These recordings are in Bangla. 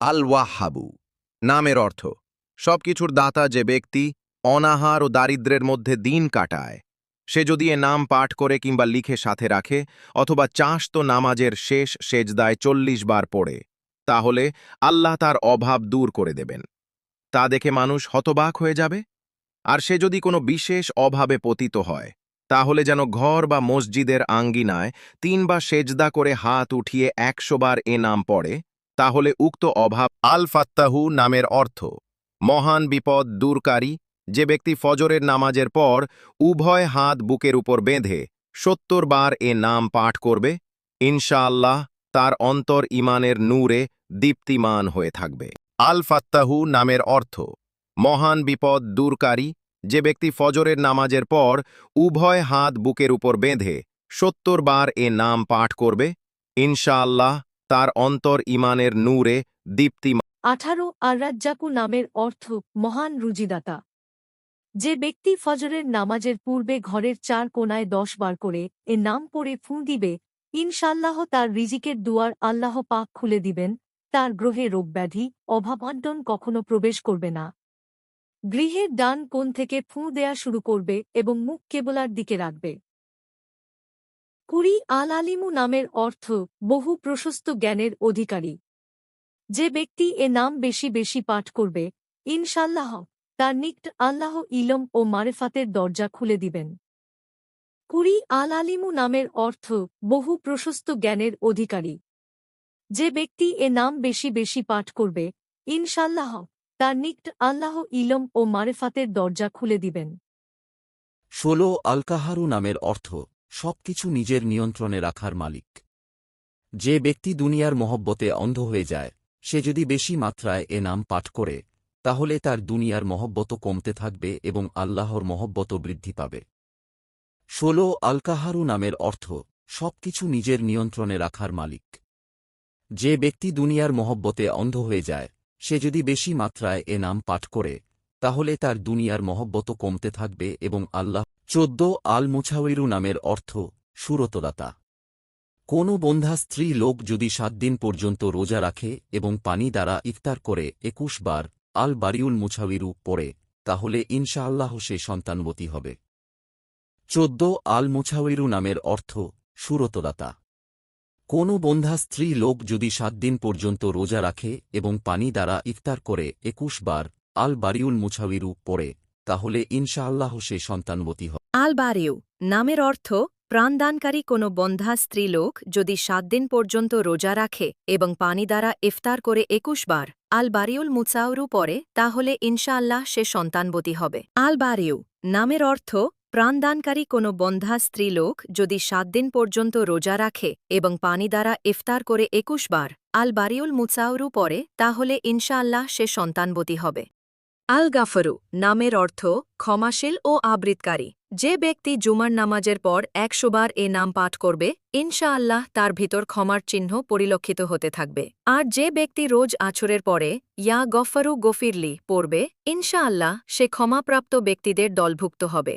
আল ওয়াহাবু নামের অর্থ, সবকিছুর দাতা যে ব্যক্তি অনাহার ও দারিদ্র্যের মধ্যে দিন কাটায়। সে যদি এ নাম পাঠ করে কিংবা লিখে সাথে রাখে, অথবা চাষ তো নামাজের শেষ সেজদায় চল্লিশ বার পড়ে, তাহলে আল্লাহ তার অভাব দূর করে দেবেন। তা দেখে মানুষ হতবাক হয়ে যাবে। আর সে যদি কোনো বিশেষ অভাবে পতিত হয়, তাহলে যেন ঘর বা মসজিদের আঙ্গিনায় তিনবার সেজদা করে হাত উঠিয়ে একশো বার এ নাম পড়ে তাহলে উক্ত অভাব আল ফাত্তাহু নামের অর্থ। মহান বিপদ দূরকারী, যে ব্যক্তি ফজরের নামাজের পর উভয় হাত বুকের উপর বেঁধে সত্তর বার এ নাম পাঠ করবে, ইনশাআল্লাহ তার অন্তর ইমানের নূরে দীপ্তিমান হয়ে থাকবে। আল ফাত্তাহু নামের অর্থ, মহান বিপদ দূরকারী, যে ব্যক্তি ফজরের নামাজের পর উভয় হাত বুকের উপর বেঁধে সত্তর বার এ নাম পাঠ করবে, ইনশাআল্লাহ তার অন্তর ইমানের নূরে দীপ্তিমান আঠারো আর রাজ্জাকু নামের অর্থ মহান রুজিদাতা। যে ব্যক্তি ফজরের নামাজের পূর্বে ঘরের চার কোনায় দশ বার করে এ নাম পড়ে ফুঁ দিবে ইনশাল্লাহ তার রিজিকের দুয়ার আল্লাহ পাক খুলে দিবেন, তার গ্রহে রোগব্যাধি অভাবান্টন কখনো প্রবেশ করবে না। গৃহের ডান কোণ থেকে ফুঁ দেয়া শুরু করবে এবং মুখ কেবলার দিকে রাখবে। কুড়ি আল আলিমু নামের অর্থ বহু প্রশস্ত জ্ঞানের অধিকারী। যে ব্যক্তি এ নাম বেশি বেশি পাঠ করবে ইনশাল্লাহ তার নিকট আল্লাহ ইলম ও মারেফাতের দরজা খুলে দিবেন। কুরি আল আলিমু নামের অর্থ বহু প্রশস্ত জ্ঞানের অধিকারী। যে ব্যক্তি এ নাম বেশি বেশি পাঠ করবে ইনশাল্লাহ তার নিকট আল্লাহ ইলম ও মারেফাতের দরজা খুলে দিবেন। ষোলো আলকাহারু নামের অর্থ সবকিছু নিজের নিয়ন্ত্রণে রাখার মালিক। যে ব্যক্তি দুনিয়ার মহব্বতে অন্ধ হয়ে যায়, সে যদি বেশি মাত্রায় এ নাম পাঠ করে, তাহলে তার দুনিয়ার মহব্বত কমতে থাকবে এবং আল্লাহর মহব্বত বৃদ্ধি পাবে। ষোলো, আলকাহারু নামের অর্থ, সবকিছু নিজের নিয়ন্ত্রণে রাখার মালিক। যে ব্যক্তি দুনিয়ার মহব্বতে অন্ধ হয়ে যায়, সে যদি বেশি মাত্রায় এ নাম পাঠ করে তাহলে তার দুনিয়ার মহব্বত কমতে থাকবে এবং আল্লাহ চোদ্দ আল মুছাউইরু নামের অর্থ সুরতদাতা। কোনো বন্ধা স্ত্রী লোক যদি সাত দিন পর্যন্ত রোজা রাখে এবং পানি দ্বারা ইফতার করে একুশ বার আল বারিউল মুছাউইরু পড়ে, তাহলে ইনশাআল্লাহ সে সন্তানবতী হবে। চোদ্দ আল মুছাউইরু নামের অর্থ সুরতদাতা। কোনো বন্ধা স্ত্রী লোক যদি সাত দিন পর্যন্ত রোজা রাখে এবং পানি দ্বারা ইফতার করে একুশ বার আল বারিউল মুছাউইরু পড়ে, তাহলে ইনশাআল্লাহ সে সন্তানবতী হবে। আলবারেউ নামের অর্থ, প্রাণদানকারী কোনো বন্ধা স্ত্রীলোক যদি সাত দিন পর্যন্ত রোজা রাখে এবং পানি দ্বারা ইফতার করে একুশ বার আল বারিউল মুসাউরু পরে তাহলে ইনশাআল্লাহ সে সন্তানবতী হবে। আল বারিউ নামের অর্থ, প্রাণদানকারী কোনো বন্ধা স্ত্রীলোক যদি সাত দিন পর্যন্ত রোজা রাখে এবং পানি দ্বারা ইফতার করে একুশ বার আল বারিউল মুসাউরু পরে তাহলে ইনশাআল্লাহ সে সন্তানবতী হবে। আল গাফরু নামের অর্থ ক্ষমাশীল ও আবৃতকারী। যে ব্যক্তি জুমার নামাজের পর একশোবার এ নাম পাঠ করবে, ইনশাআল্লাহ তার ভিতর ক্ষমার চিহ্ন পরিলক্ষিত হতে থাকবে। আর যে ব্যক্তি রোজ আছরের পরে ইয়া গফরু গফিরলি পড়বে, ইনশাআল্লাহ সে ক্ষমাপ্রাপ্ত ব্যক্তিদের দলভুক্ত হবে।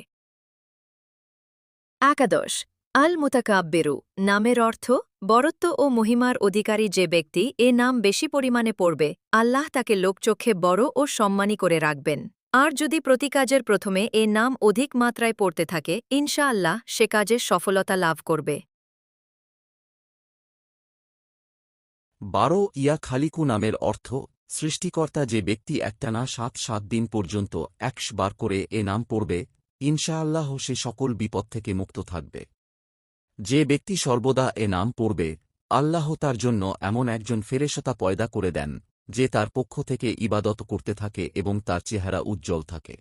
একাদশ আল মুতাকাব্বেরু নামের অর্থ বরত্ব ও মহিমার অধিকারী যে ব্যক্তি এ নাম বেশি পরিমাণে পড়বে, আল্লাহ তাকে লোকচক্ষে বড় ও সম্মানী করে রাখবেন। আর যদি প্রতি কাজের প্রথমে এ নাম অধিক মাত্রায় পড়তে থাকে, ইনশাআল্লাহ সে কাজে সফলতা লাভ করবে। বারো ইয়া খালিকু নামের অর্থ, সৃষ্টিকর্তা যে ব্যক্তি একটানা সাত সাত দিন পর্যন্ত একশ বার করে এ নাম পড়বে, ইনশাআল্লাহ সে সকল বিপদ থেকে মুক্ত থাকবে। যে ব্যক্তি সর্বদা এ নাম পড়বে, আল্লাহ তার জন্য এমন একজন ফেরেশতা পয়দা করে দেন, যে তার পক্ষ থেকে ইবাদত করতে থাকে এবং তার চেহারা উজ্জ্বল থাকে।